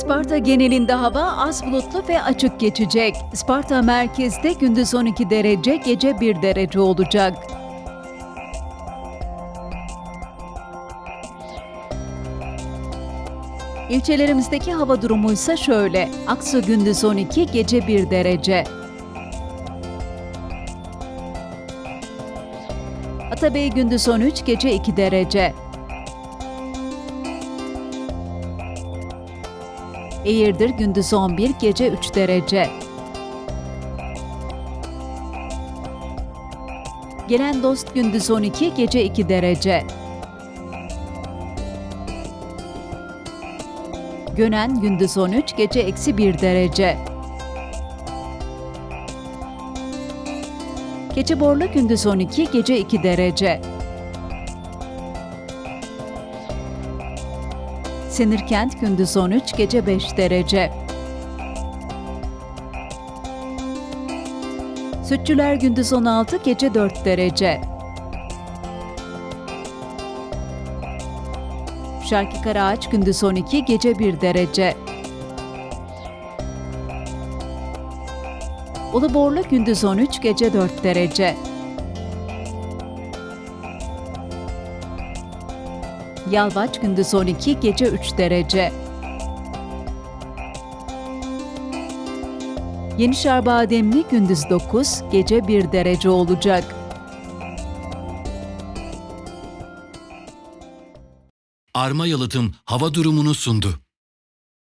Sparta genelinde hava az bulutlu ve açık geçecek. Sparta merkezde gündüz 12 derece, gece 1 derece olacak. İlçelerimizdeki hava durumu ise şöyle. Aksu gündüz 12, gece 1 derece. Atabey gündüz 13, gece 2 derece. Eğirdir gündüz 11, gece 3 derece. Gelen dost gündüz 12, gece 2 derece. Gönen gündüz 13, gece eksi 1 derece. Keçiborlu gündüz 12, gece 2 derece. Sinirkent gündüz 13, gece 5 derece. Sütçüler gündüz 16, gece 4 derece. Şarkı Karaağaç gündüz 12, gece 1 derece. Uluborlu gündüz 13, gece 4 derece. Yalvaç gündüz 12, gece 3 derece. Yenişehir Bademli gündüz 9, gece 1 derece olacak. Arma Yalıtım hava durumunu sundu.